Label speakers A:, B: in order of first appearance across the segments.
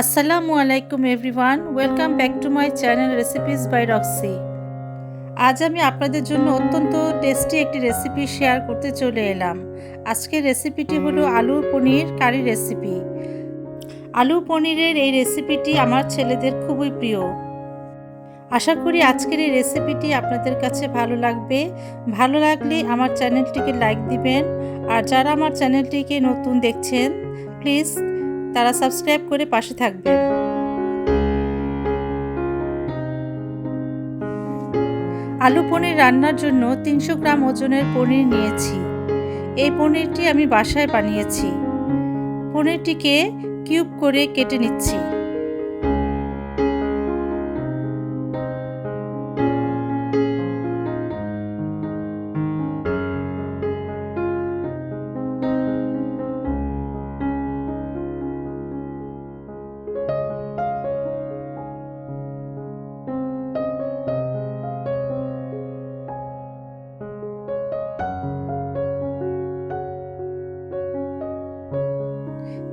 A: আসসালামু আলাইকুম everyone welcome back to my channel recipes by Roxy আজ আমি আপনাদের জন্য অত্যন্ত টেস্টি একটি রেসিপি শেয়ার করতে চলে এলাম। আজকের রেসিপিটি হলো আলু পনির কারি রেসিপি আলু পনিরের এই রেসিপিটি আমার ছেলেদের খুবই প্রিয়। আশা করি আজকের এই রেসিপিটি আপনাদের কাছে ভালো লাগবে। ভালো লাগলে আমার চ্যানেলটিকে লাইক দিবেন। আর যারা আমার চ্যানেলটিকে নতুন দেখছেন প্লিজ তারা সাবস্ক্রাইব করে পাশে থাকবে। আলু পনির রান্নার জন্য তিনশো গ্রাম ওজনের পনির নিয়েছি। এই পনিরটি আমি বাসায় বানিয়েছি। পনিরটিকে কিউব করে কেটে নিচ্ছি।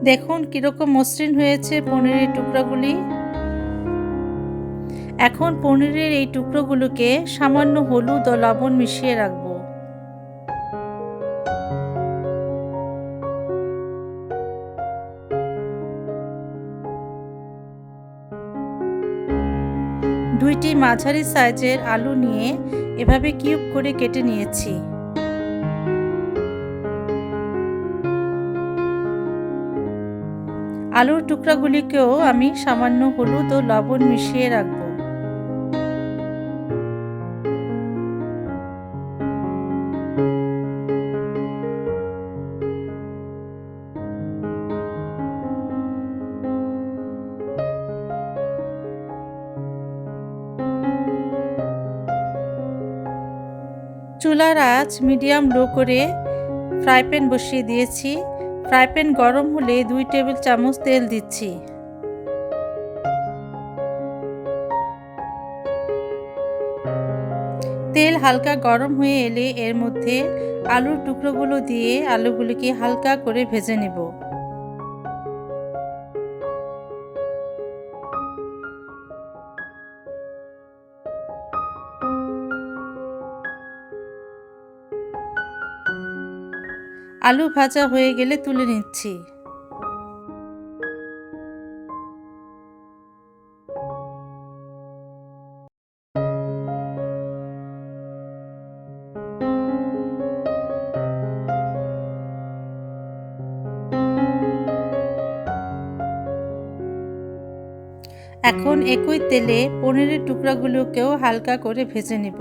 A: দেখুন কীরকম মসৃণ হয়েছে পনিরের টুকরাগুলি। এখন পনিরের এই টুকরোগুলোকে সামান্য হলুদ ও লবণ মিশিয়ে রাখব। দুইটি মাঝারি সাইজের আলু নিয়ে এভাবে কিউব করে কেটে নিয়েছি। আলুর টুকরাগুলিকেও আমি সামান্য হলুদ ও লবণ মিশিয়ে রাখব। চুলার আঁচ মিডিয়াম লো করে ফ্রাই প্যান বসিয়ে দিয়েছি। ফ্রাই প্যান গরম হলে দুই টেবিল চামচ তেল দিচ্ছি। তেল হালকা গরম হয়ে এলে এর মধ্যে আলুর টুকরোগুলো দিয়ে আলুগুলিকে হালকা করে ভেজে নেব। আলু ভাজা হয়ে গেলে তুলে নিচ্ছি। এখন একই তেলে পনিরের টুকরাগুলোকেও হালকা করে ভেজে নেব।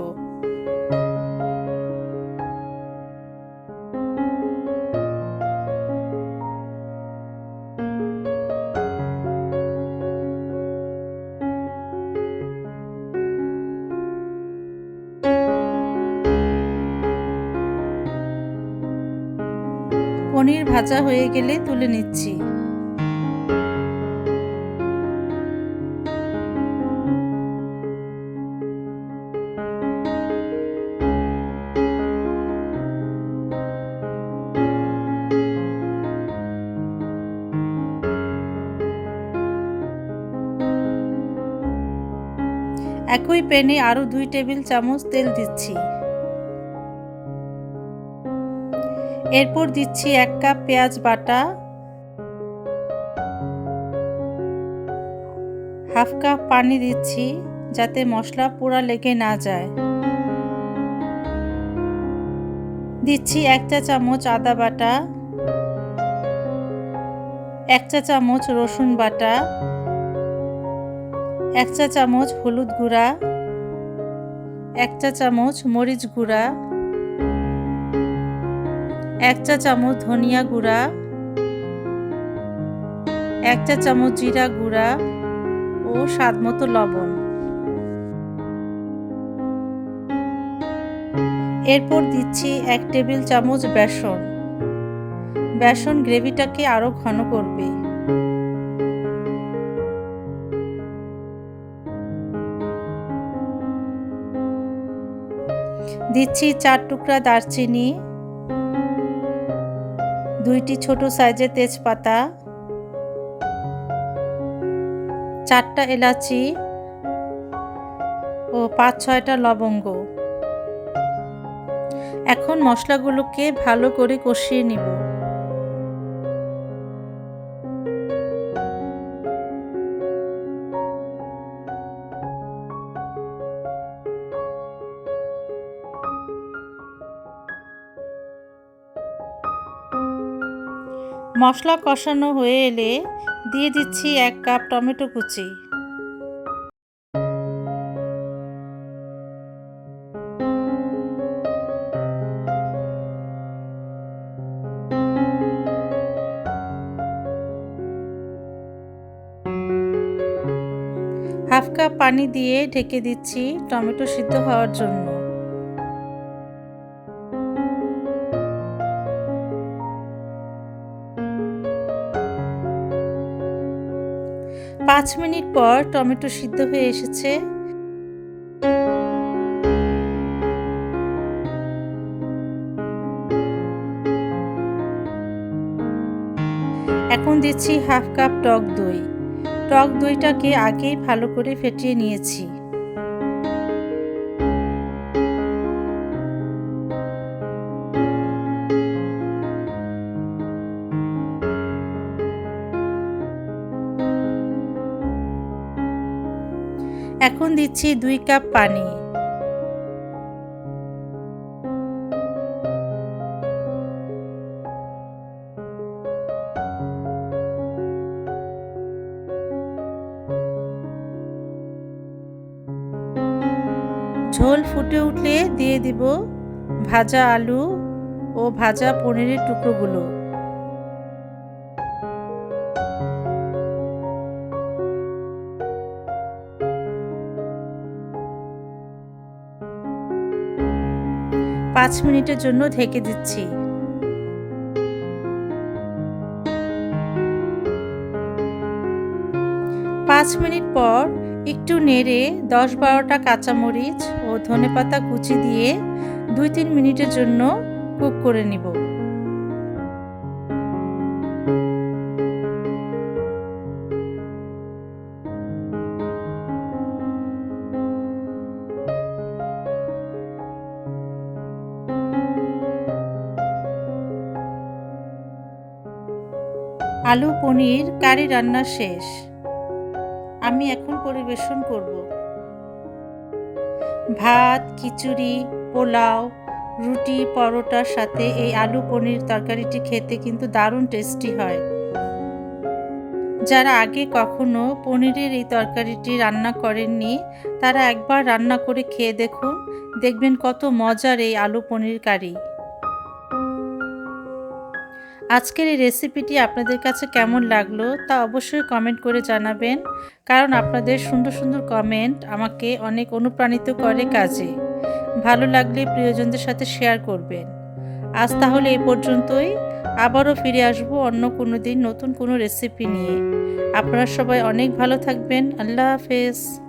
A: পনির ভাজা হয়ে গেলে তুলে নিচ্ছি। একই প্যানে আরও দুই টেবিল চামচ তেল দিচ্ছি। এরপর দিচ্ছি এক কাপ পেঁয়াজ বাটা, হাফ কাপ পানি দিচ্ছি যাতে মশলা পুরা লেগে না যায়। দিচ্ছি এক চা চামচ আদা বাটা, এক চা চামচ রসুন বাটা, এক চা চামচ হলুদ গুঁড়া, এক চা চামচ মরিচ গুঁড়া এক চা চামচ ধনিয়া গুঁড়া, এক চা চামচ জিরা গুঁড়া ও স্বাদ মতো লবণ। এরপর দিচ্ছি এক টেবিল চামচ বেসন। বেসন গ্রেভিটাকে আরও ঘন করবে। দিচ্ছি চার টুকরা দারচিনি দুইটি ছোট সাইজের তেজপাতা, চারটা এলাচি ও পাঁচ ছয়টা লবঙ্গ। এখন মশলাগুলোকে ভালো করে কষিয়ে নিব। মশলা কষানো হয়ে এলে দিয়ে দিচ্ছি এক কাপ টমেটো কুচি। হাফ কাপ পানি দিয়ে ঢেকে দিচ্ছি টমেটো সিদ্ধ হওয়ার জন্য। পাঁচ মিনিট পর টমেটো সিদ্ধ হয়ে এসেছে। এখন দিচ্ছি হাফ কাপ টক দই। টক দইটাকে আগেই ভালো করে ফেটিয়ে নিয়েছি। এখন দিচ্ছি দুই কাপ পানি। ঝোল ফুটে উঠলে দিয়ে দিব ভাজা আলু ও ভাজা পনিরের টুকরোগুলো। পাঁচ মিনিটের জন্য ঢেকে দিচ্ছি। পাঁচ মিনিট পর একটু নেড়ে দশ বারোটা কাঁচামরিচ ও ধনেপাতা কুচি দিয়ে দুই তিন মিনিটের জন্য কুক করে নিব। আলু, পনির, কারি রান্না শেষ। আমি এখন পরিবেশন করব। ভাত, খিচুড়ি, পোলাও, রুটি, পরোটার সাথে এই আলু, পনির তরকারিটি খেতে কিন্তু দারুণ টেস্টি হয়। যারা আগে কখনো পনিরের এই তরকারিটি রান্না করেননি, তারা একবার রান্না করে খেয়ে দেখুন। দেখবেন কত মজার এই আলু, পনির কারি। আজকের এই রেসিপিটি আপনাদের কাছে কেমন লাগল তা অবশ্যই কমেন্ট করে জানাবেন। কারণ আপনাদের সুন্দর সুন্দর কমেন্ট আমাকে অনেক অনুপ্রাণিত করে কাজে। ভালো লাগলে প্রিয়জনদের সাথে শেয়ার করবেন। আজ তাহলে এই পর্যন্তই। আবারও ফিরে আসব অন্য কোনো দিন নতুন কোনো রেসিপি নিয়ে। আপনারা সবাই অনেক ভালো থাকবেন। আল্লাহ হাফেজ।